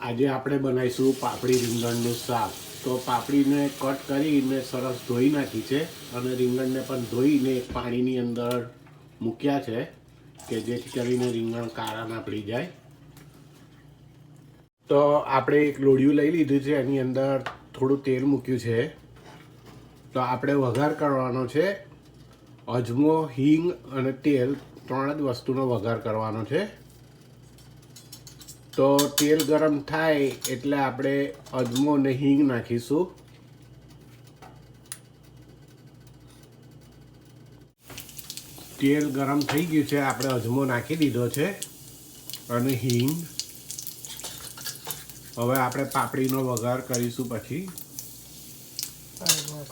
આજે આપણે બનાવીશું પાપડી રીંગણનું શાક. તો પાપડીને કટ કરીને સરસ ધોઈ નાખી છે અને રીંગણને પણ ધોઈને પાણીની અંદર મૂક્યા છે કે જેથી કરીને રીંગણ કાળા ના પડી જાય. તો આપણે એક લોડિયું લઈ લીધું છે, એની અંદર થોડું તેલ મૂક્યું છે. તો આપણે વઘાર કરવાનો છે. અજમો, હિંગ અને તેલ ત્રણ જ વસ્તુનો વઘાર કરવાનો છે. તો તેલ ગરમ થાય એટલે આપણે અજમો અને હિંગ નાખીશું. તેલ ગરમ થઈ ગયું છે આપણે અજમો નાખી દીધો છે અને હિંગ. હવે આપણે પાપડીનો વઘાર કરીશું પછી.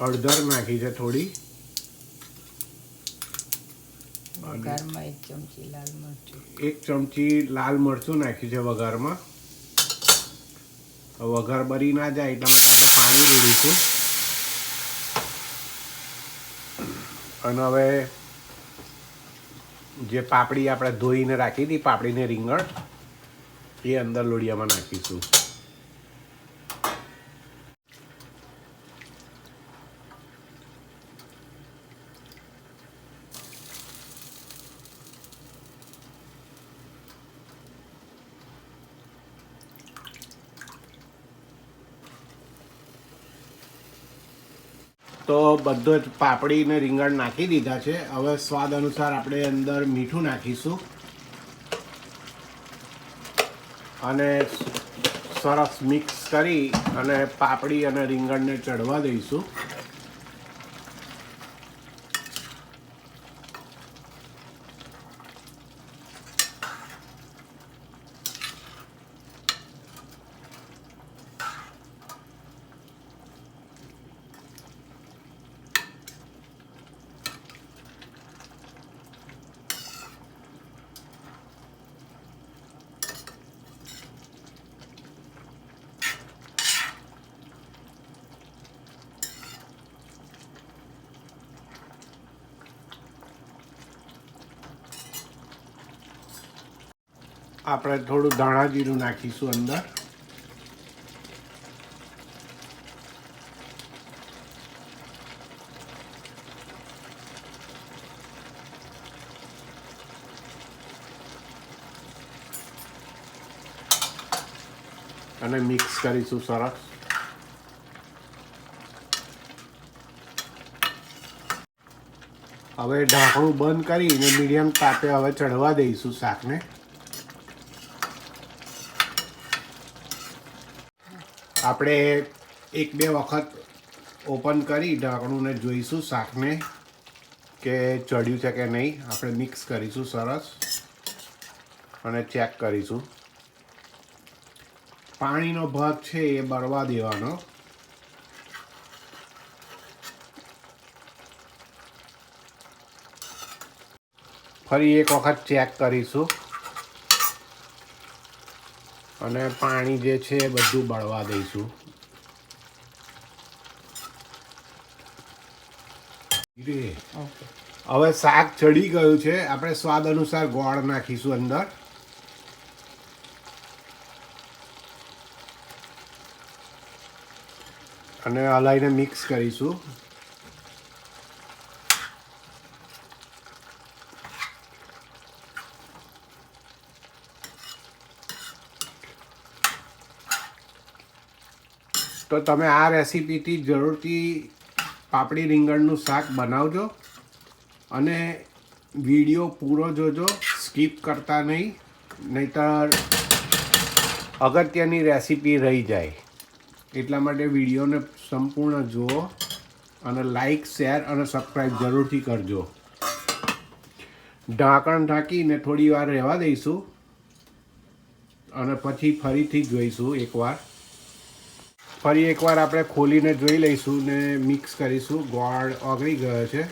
અડધર નાખી છે થોડી. વઘારમાં એક ચમચી લાલ મરચું. એક ચમચી લાલ મરચું નાખ્યું છે વઘારમાં. વઘાર બરી ના જાય એટલા માટે પાણી રેડીશું અને હવે જે પાપડી આપણે ધોઈને રાખી હતી, પાપડીને રીંગણ, એ અંદર લોડિયામાં નાખીશું. તો બધો જ પાપડી ને રીંગણ નાખી દીધા છે. હવે સ્વાદ અનુસાર આપણે અંદર મીઠું નાખીશું. અને સરસ મિક્સ કરી અને પાપડી અને રીંગણને ચડવા દઈશું. આપણે થોડું ધાણા જીરું નાખીશું અંદર. અને મિક્સ કરીશું સરસ. હવે ઢાંકણું બંધ કરીને મીડિયમ તાપે હવે ચડવા દઈશું શાકને. આપણે એક બે વખત ઓપન કરી ઢાંકણુંને જોઈશું શાકને કે ચડ્યું છે કે નહીં. આપણે મિક્સ કરીશું સરસ અને ચેક કરીશું. પાણીનો ભાગ છે એ બળવા દેવાનો. ફરી એક વખત ચેક કરીશું. અને પાણી જે છે એ બધું બળવા દઈશું. હવે શાક ચડી ગયું છે. આપણે સ્વાદ અનુસાર ગોળ નાખીશું અંદર. અને હલાઈને મિક્સ કરીશું. તો તમે આ રેસીપીથી જરૂરથી પાપડી રીંગણનું શાક બનાવજો અને વીડિયો પૂરો જોજો, સ્કીપ કરતા નહીં, નહીતર અગત્યની રેસીપી રહી જાય. એટલા માટે વિડીયોને સંપૂર્ણ જુઓ અને લાઈક, શેર અને સબસ્ક્રાઈબ જરૂરથી કરજો. ઢાંકણ ઢાંકીને થોડી વાર રહેવા દઈશું અને પછી ફરીથી જોઈશું એકવાર. ફરી એકવાર આપણે ખોલીને જોઈ લઈશું ને મિક્સ કરીશું. ગોળ ઓગળી ગયો છે.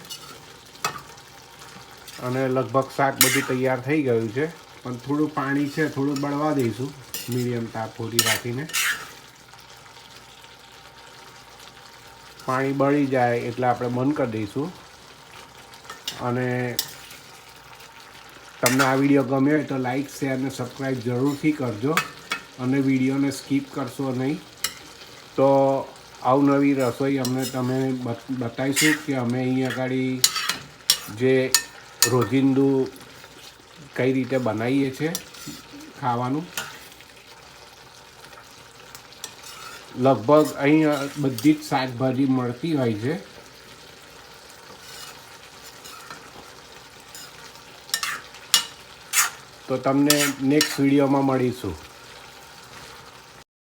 અને લગભગ શાક બધું તૈયાર થઈ ગયું છે. પણ થોડું પાણી છે, થોડું બળવા દઈશું. મીડિયમ તાપ ખોલી રાખીને. પાણી બળી જાય એટલે આપણે બંધ કરી દઈશું. અને તમને આ વીડિયો ગમ્યો હોય તો લાઇક શેર અને સબસ્ક્રાઈબ જરૂરથી કરજો. અને વિડીયોને સ્કીપ કરશો નહીં. તો અવનવી રસોઈ અમને તમે બત- બતાવીશું કે અમે અહીં આગળ જે રોજિંદુ કઈ રીતે બનાવીએ છીએ ખાવાનું. લગભગ અહીં બધી જ શાકભાજી મળતી હોય છે. તો તમને નેક્સ્ટ વિડીયોમાં મળીશું.